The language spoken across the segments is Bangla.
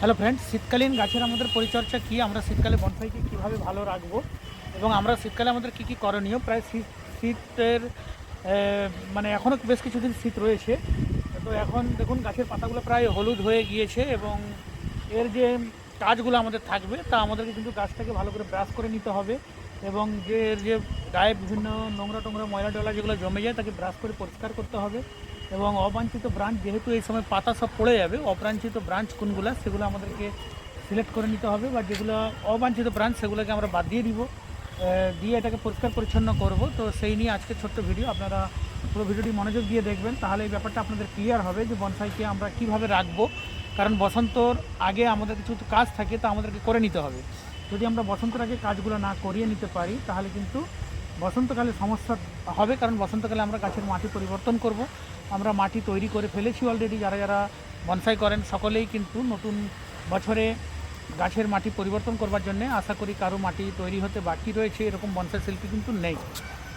হ্যালো ফ্রেন্ডস শীতকালীন গাছের আমাদের পরিচর্যা কী? আমরা শীতকালে বনসাইকে কীভাবে ভালো রাখব? এবং আমরা শীতকালে আমাদের কী কী করণীয়? প্রায় শীত, শীতের মানে এখনও বেশ কিছুদিন শীত রয়েছে। তো এখন দেখুন, গাছের পাতাগুলো প্রায় হলুদ হয়ে গিয়েছে এবং এর যে কাজগুলো আমাদের থাকবে, তা আমাদেরকে কিন্তু গাছটাকে ভালো করে ব্রাশ করে নিতে হবে এবং যে, এর যে গায়ে বিভিন্ন নোংরা টোংরা ময়লা টয়লা যেগুলো জমে যায়, তাকে ব্রাশ করে পরিষ্কার করতে হবে। এবং অবাঞ্ছিত ব্রাঞ্চ, যেহেতু এই সময় পাতা সব পড়ে যাবে অবাঞ্ছিত ব্রাঞ্চ কোনগুলো, সেগুলো আমাদেরকে সিলেক্ট করে নিতে হবে, বা যেগুলো অবাঞ্ছিত ব্রাঞ্চ, সেগুলোকে আমরা বাদ দিয়ে দিব। দিয়ে এটাকে পরিষ্কার পরিচ্ছন্ন করব। তো সেই নিয়ে আজকে ছোট্ট ভিডিও আপনারা পুরো ভিডিওটি মনোযোগ দিয়ে দেখবেন। তাহলে এই ব্যাপারটা আপনাদের ক্লিয়ার হবে যে বনসাইকে আমরা কীভাবে রাখব। কারণ বসন্তর আগে আমাদের কিছু কাজ থাকে, তা আমাদেরকে করে নিতে হবে। যদি আমরা বসন্তের আগে কাজগুলো না করিয়ে নিতে পারি, তাহলে কিন্তু বসন্তকালে সমস্যা হবে, কারণ বসন্তকালে আমরা গাছের মাটি পরিবর্তন করব। আমরা মাটি তৈরি করে ফেলেছি অলরেডি যারা যারা বনসাই করেন, সকলেই কিন্তু নতুন বছরে গাছের মাটি পরিবর্তন করবার জন্য আশা করি কারও মাটি তৈরি হতে বাকি রয়েছে, এরকম বনসাই শিল্পী কিন্তু নেই।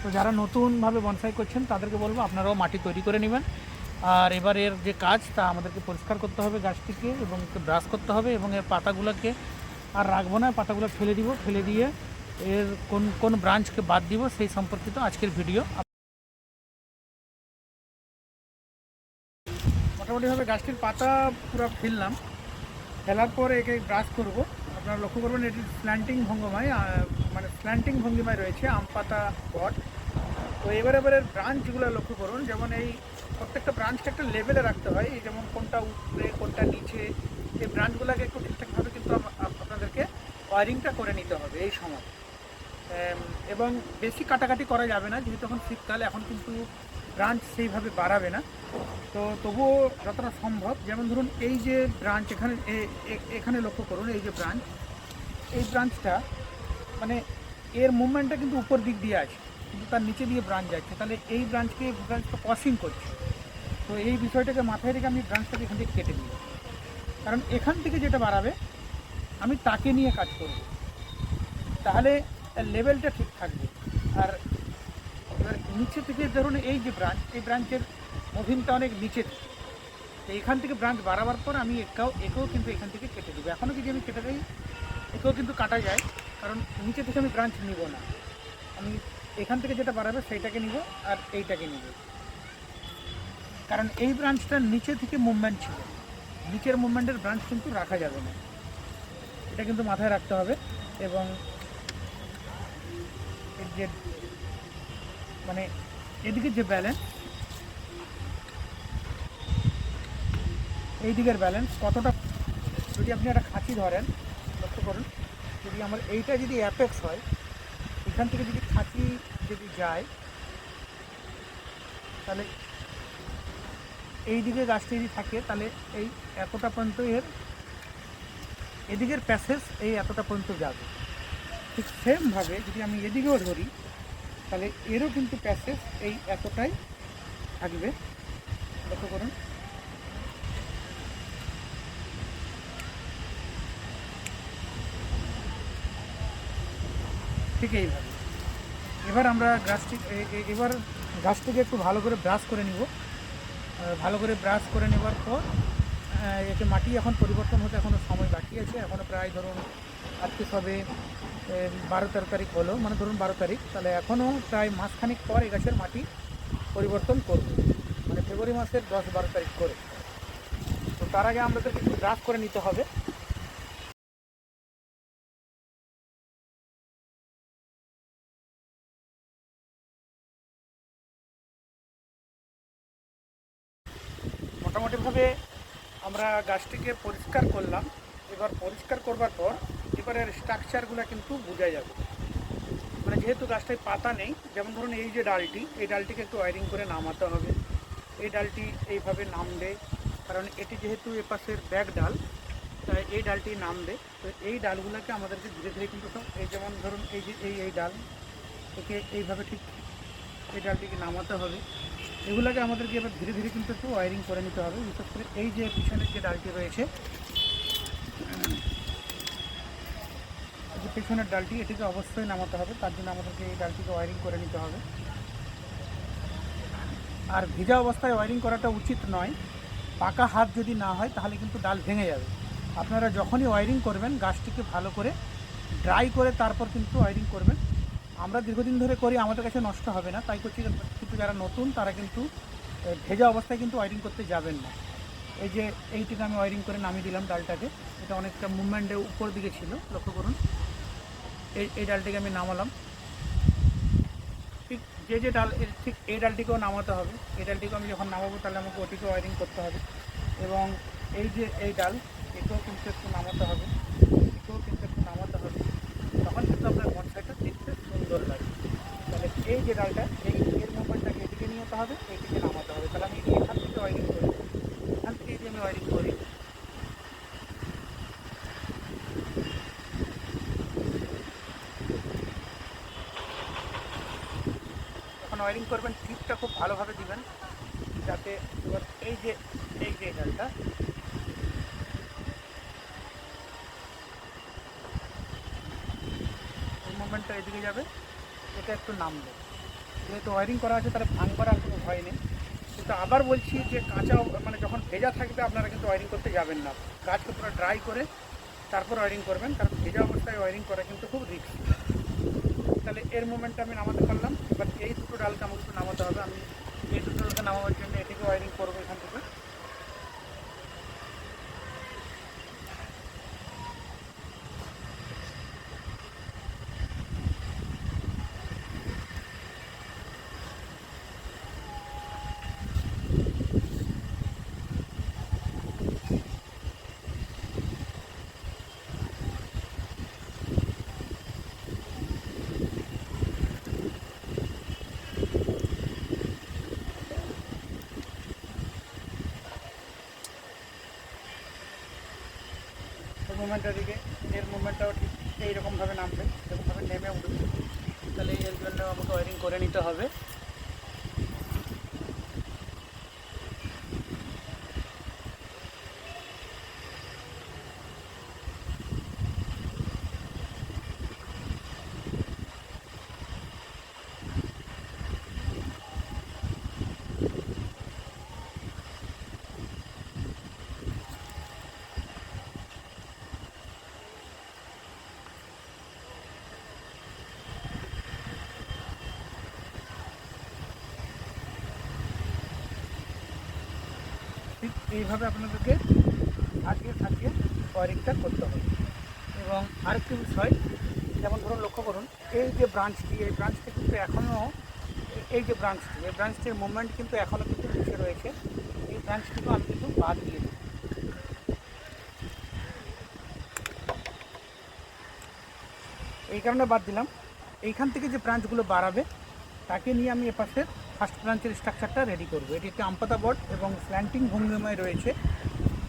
তো যারা নতুনভাবে বনসাই করছেন, তাদেরকে বলব আপনারাও মাটি তৈরি করে নেবেন। আর এবারের যে কাজ, তা আমাদেরকে পরিষ্কার করতে হবে গাছটিকে এবং ব্রাশ করতে হবে এবং এর পাতাগুলোকে আর রাখব না, পাতাগুলো ফেলে দিব। ফেলে দিয়ে এর কোন কোন ব্রাঞ্চকে বাদ দিব, সেই সম্পর্কিত আজকের ভিডিও মোটামুটিভাবে গাছটির পাতা পুরো ফেললাম। ফেলার পর একে ব্রাশ করব। আপনারা লক্ষ্য করবেন, এটি স্ল্যান্টিং ভঙ্গিমায় মানে স্ল্যান্টিং ভঙ্গিমায় রয়েছে আম পাতা পট তো এবার এবারের ব্রাঞ্চগুলো লক্ষ্য করুন, যেমন এই প্রত্যেকটা ব্রাঞ্চটা একটা লেভেলে রাখতে হয়। এই যেমন কোনটা উপরে, কোনটা নিচে, এই ব্রাঞ্চগুলোকে একটু ঠিকঠাকভাবে কিন্তু আপ- আপ- আপনাদেরকে ওয়ারিংটা করে নিতে হবে এই সময়। এবং বেশি কাটাকাটি করা যাবে না, যেহেতু এখন শীতকাল, এখন কিন্তু ব্রাঞ্চ সেইভাবে বাড়াবে না। তো তবুও যতটা সম্ভব, যেমন ধরুন এই যে ব্রাঞ্চ এখানে এখানে লক্ষ্য করুন এই যে ব্রাঞ্চ, এই ব্রাঞ্চটা মানে এর মুভমেন্টটা কিন্তু উপর দিক দিয়ে আছে, কিন্তু তার নিচে দিয়ে ব্রাঞ্চ যাচ্ছে। তাহলে এই ব্রাঞ্চকে ব্রাঞ্চটা ক্রসিং করছে। তো এই বিষয়টাকে মাথায় রেখে আমি ব্রাঞ্চটাকে এখান থেকে কেটে দিই কারণ এখান থেকে যেটা বাড়াবে, আমি তাকে নিয়ে কাজ করব। তাহলে লেভেলটা ঠিক থাকবে। আর নিচে থেকে ধরুন এই যে ব্রাঞ্চ এই ব্রাঞ্চের মুভিংটা অনেক নিচে। তো এখান থেকে ব্রাঞ্চ বাড়াবার পর আমি একাও, একেও কিন্তু এখান থেকে কেটে দেবো। এখনও যদি আমি কেটে দিই, একেও কিন্তু কাটা যায়। কারণ নিচে থেকে আমি ব্রাঞ্চ নিব না। আমি এখান থেকে যেটা বাড়াবে সেইটাকে নিব আর এইটাকে নিব। কারণ এই ব্রাঞ্চটার নিচে থেকে মুভমেন্ট ছিল। নিচের মুভমেন্টের ব্রাঞ্চ কিন্তু রাখা যাবে না। এটা কিন্তু মাথায় রাখতে হবে। এবং যে মানে এদিকে যে ব্যালেন্স এই দিকের ব্যালেন্স কতটা, যদি আপনি একটা খাঁচি ধরেন, লক্ষ্য করুন, যদি আমার এইটা যদি অ্যাপেক্স হয়, এখান থেকে যদি খাঁচি যদি যায়, তাহলে এই দিকে গাছটি যদি থাকে, তাহলে এই এতটা পর্যন্ত এর, এদিকের প্যাসেজ এই এতটা পর্যন্ত যাবে। ঠিক সেমভাবে যদি আমি এদিকেও ধরি তাহলে এরও কিন্তু প্যাসেজ এই এতটাই থাকবে। লক্ষ্য করুন। ঠিক এইভাবে। এবার আমরা গাছটি এবার গাছটিকে একটু ভালো করে ব্রাশ করে নিব। ভালো করে ব্রাশ করে নেবার পর একে মাটি এখন পরিবর্তন হতে এখনও সময় বাকি আছে। এখনও প্রায় ধরুন আজকে সবে বারো তেরো তারিখ হলো। মানে ধরুন বারো তারিখ। তাহলে এখনও প্রায় মাসখানিক পর এই গাছের মাটি পরিবর্তন করব। মানে ফেব্রুয়ারি মাসের দশ বারো তারিখ করে। তো তার আগে আমাদেরকে কিছু ব্রাশ করে নিতে হবে। মোটামুটিভাবে আমরা গাছটিকে পরিষ্কার করলাম। এবার পরিষ্কার করবার পর এবারের স্ট্রাকচারগুলো কিন্তু বোঝা যাবে। মানে যেহেতু গাছটায় পাতা নেই, যেমন ধরুন এই যে ডালটি, এই ডালটিকে একটু ওয়ারিং করে নামাতে হবে। এই ডালটি এইভাবে নামবে, কারণ এটি যেহেতু এপাশের ব্যাক ডাল, তাই এই ডালটি নামবে। তো এই ডালগুলোকে আমাদেরকে ধীরে ধীরে কিন্তু সব, এই যেমন ধরুন এই যে, এই এই ডাল, একে এইভাবে ঠিক এই ডালটিকে নামাতে হবে। এগুলোকে আমাদেরকে এবার ধীরে ধীরে কিন্তু একটু ওয়ারিং করে নিতে হবে, বিশেষ করে এই যে পিছনের যে ডালটি রয়েছে উম, এই যে পেছনের ডালটি এটিকে অবশ্যই নামাতে হবে। তার জন্য আমাদেরকে এই ডালটিকে ওয়ারিং করে নিতে হবে। আর ভিজা অবস্থায় ওয়ারিং করাটা উচিত নয়। পাকা হাত যদি না হয়, তাহলে কিন্তু ডাল ভেঙে যাবে। আপনারা যখনই ওয়ারিং করবেন, গাছটিকে ভালো করে ড্রাই করে তারপর কিন্তু ওয়ারিং করবেন। আমরা দীর্ঘদিন ধরে করি, আমাদের কাছে নষ্ট হবে না। তাই করছি কিন্তু যারা নতুন, তারা কিন্তু ভেজা অবস্থায় কিন্তু ওয়ারিং করতে যাবেন না। এই যে, এইটিকে আমি ওয়ারিং করে নামিয়ে দিলাম ডালটাকে। এটা অনেকটা মুভমেন্টে উপর দিকে ছিল, লক্ষ্য করুন। এই এই ডালটিকে আমি নামালাম। ঠিক যে যে ডাল ঠিক এই ডালটিকেও নামাতে হবে। এই ডালটিকেও আমি যখন নামাবো, তাহলে আমাকে ওটিকে ওয়ারিং করতে হবে। এবং এই যে এই ডাল, একেও কিন্তু একটু নামাতে হবে। একেও কিন্তু একটু নামাতে হবে। তখন কিন্তু আপনার বনসাইটা দেখতে সুন্দর লাগে। তাহলে এই যে ডালটা, এই, এর মুভমেন্টটাকে এদিকে নিয়ে যেতে হবে এইদিকে নামাতে হবে। তাহলে আমি এখান থেকে ওয়ারিং করি। এখান থেকে যদি আমি ওয়ারিং করি ওয়ারিং করবেন টিপটা খুব ভালোভাবে দিবেন, যাতে এবার এই যে এই যে এই মুভমেন্টটা এদিকে যাবে, এটা একটু নামবে। যেহেতু ওয়ারিং করা আছে, তাহলে ভাঙ করার কোনো ভয় নেই। কিন্তু আবার বলছি যে কাঁচা মানে যখন ভেজা থাকবে, আপনারা কিন্তু ওয়ারিং করতে যাবেন না। গাছকে পুরো ড্রাই করে তারপর ওয়ারিং করবেন, কারণ ভেজা অবস্থায় ওয়ারিং করা কিন্তু খুব রিস্ক তাহলে এর মুভমেন্টটা আমি নামাতে পারলাম এবার এই দুটো ডালকে আমাকে নামাতে হবে। আমি এই টোটালকে নামাবার জন্য এটিকে ওয়ারিং করব এখান থেকে। এই মুভমেন্টটার দিকে এর মুভমেন্টটাও ঠিক এইরকমভাবে নামবে, এরকমভাবে নেমে উঠবে। তাহলে এর জন্য আমাকে ওয়ারিং করে নিতে হবে। ঠিক এইভাবে আপনাদেরকে থাকিয়ে থাকিয়ে ওয়ারিংটা করতে হবে। এবং আরেকটি বিষয়, যেমন ধরুন লক্ষ্য করুন, এই যে ব্রাঞ্চটি এই ব্রাঞ্চটি কিন্তু এখনও এই যে ব্রাঞ্চটি এই ব্রাঞ্চটির মুভমেন্ট কিন্তু এখনও কিন্তু নিচে রয়েছে। এই ব্রাঞ্চটিকেও আমি কিন্তু বাদ দিয়ে দিই। এই কারণে বাদ দিলাম। এইখান থেকে যে ব্রাঞ্চগুলো বাড়াবে, তাকে নিয়ে আমি এপাশে ফার্স্ট ব্রাঞ্চের স্ট্রাকচারটা রেডি করব। এটি একটি আমপাতা বট এবং স্ল্যান্টিং ভঙ্গিমায় রয়েছে।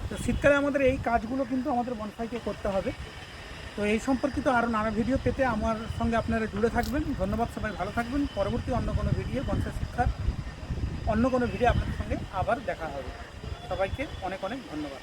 তো শীতকালে আমাদের এই কাজগুলো কিন্তু আমাদের বনসাইকে করতে হবে। তো এই সম্পর্কিত আরও নানা ভিডিও পেতে আমার সঙ্গে আপনারা জুড়ে থাকবেন। ধন্যবাদ, সবাই ভালো থাকবেন। পরবর্তী অন্য কোনো ভিডিও বনসাই শিক্ষার অন্য কোনো ভিডিও আপনাদের সঙ্গে আবার দেখা হবে। সবাইকে অনেক অনেক ধন্যবাদ।